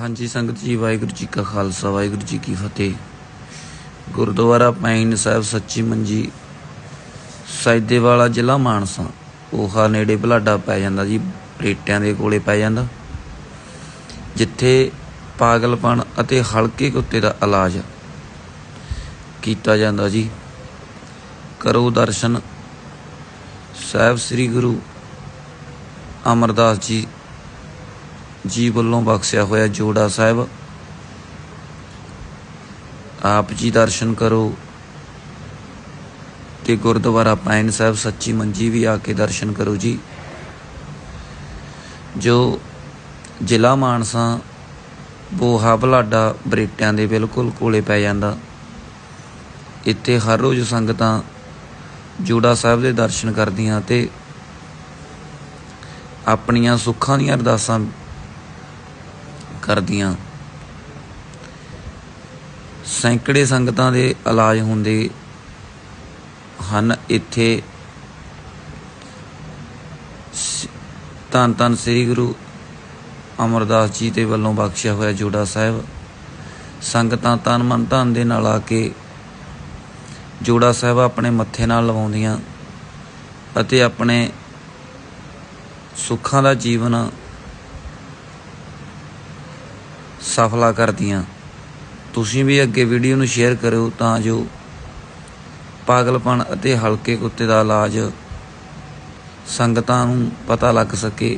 ਹਾਂਜੀ, ਸੰਗਤ ਜੀ, ਵਾਹਿਗੁਰੂ ਜੀ ਕਾ ਖਾਲਸਾ, ਵਾਹਿਗੁਰੂ ਜੀ ਕੀ ਫਤਿਹ। ਗੁਰਦੁਆਰਾ ਪੈਣ ਸਾਹਿਬ ਸੱਚੀ ਮੰਜੀ, ਸੈਦੇਵਾਲਾ ਜ਼ਿਲ੍ਹਾ ਮਾਨਸਾ। ਉਹਾ ਨੇੜੇ ਭਲਾਡਾ ਪੈ ਜਾਂਦਾ ਜੀ ਰੇਟਿਆਂ ਦੇ ਕੋਲੇ ਪੈ ਜਾਂਦਾ। ਜਿੱਥੇ ਪਾਗਲਪਣ ਅਤੇ ਹਲਕੇ ਕੁੱਤੇ ਦਾ ਇਲਾਜ ਕੀਤਾ ਜਾਂਦਾ ਜੀ। ਕਰੋ ਦਰਸ਼ਨ। ਸਾਹਿਬ ਸ੍ਰੀ ਗੁਰੂ ਅਮਰਦਾਸ ਜੀ ਜੀ ਵੱਲੋਂ ਬਖਸ਼ਿਆ ਹੋਇਆ ਜੋੜਾ ਸਾਹਿਬ, ਆਪ ਜੀ ਦਰਸ਼ਨ ਕਰੋ ਤੇ ਗੁਰਦੁਆਰਾ ਪਾਇਨ ਸਾਹਿਬ ਸੱਚੀ ਮੰਜੀ ਵੀ ਆ ਕੇ ਦਰਸ਼ਨ ਕਰੋ ਜੀ। ਜੋ ਜ਼ਿਲ੍ਹਾ ਮਾਨਸਾ, ਬੋਹਾ, ਬਲਾਡਾ ਬਰੇਟਿਆਂ ਦੇ ਬਿਲਕੁਲ ਕੋਲੇ ਪੈ ਜਾਂਦਾ, ਇੱਥੇ ਹਰ ਰੋਜ਼ ਸੰਗਤਾਂ ਜੋੜਾ ਸਾਹਿਬ ਦੇ ਦਰਸ਼ਨ ਕਰਦੀਆਂ ਤੇ ਆਪਣੀਆਂ ਸੁੱਖਾਂ ਦੀਆਂ ਅਰਦਾਸਾਂ ਕਰਦੀਆਂ। ਸੈਂਕੜੇ ਸੰਗਤਾਂ ਦੇ ਇਲਾਜ ਹੁੰਦੇ ਹਨ ਇੱਥੇ। ਸ- ਧੰਨ ਧੰਨ ਸ੍ਰੀ ਗੁਰੂ ਅਮਰਦਾਸ ਜੀ ਦੇ ਵੱਲੋਂ ਬਖਸ਼ਿਆ ਹੋਇਆ ਜੋੜਾ ਸਾਹਿਬ। ਸੰਗਤਾਂ ਤਨ ਮਨ ਧਨ ਦੇ ਨਾਲ ਆ ਕੇ ਜੋੜਾ ਸਾਹਿਬ ਆਪਣੇ ਮੱਥੇ ਨਾਲ ਲਵਾਉਂਦੀਆਂ ਅਤੇ ਆਪਣੇ ਸੁੱਖਾਂ ਦਾ ਜੀਵਨ ਸਫਲਾ ਕਰਦੀਆਂ। ਤੁਸੀਂ ਵੀ ਅੱਗੇ ਵੀਡੀਓ ਨੂੰ ਸ਼ੇਅਰ ਕਰਿਓ ਤਾਂ ਜੋ ਪਾਗਲਪਣ ਅਤੇ ਹਲਕੇ ਕੁੱਤੇ ਦਾ ਇਲਾਜ ਸੰਗਤਾਂ ਨੂੰ ਪਤਾ ਲੱਗ ਸਕੇ।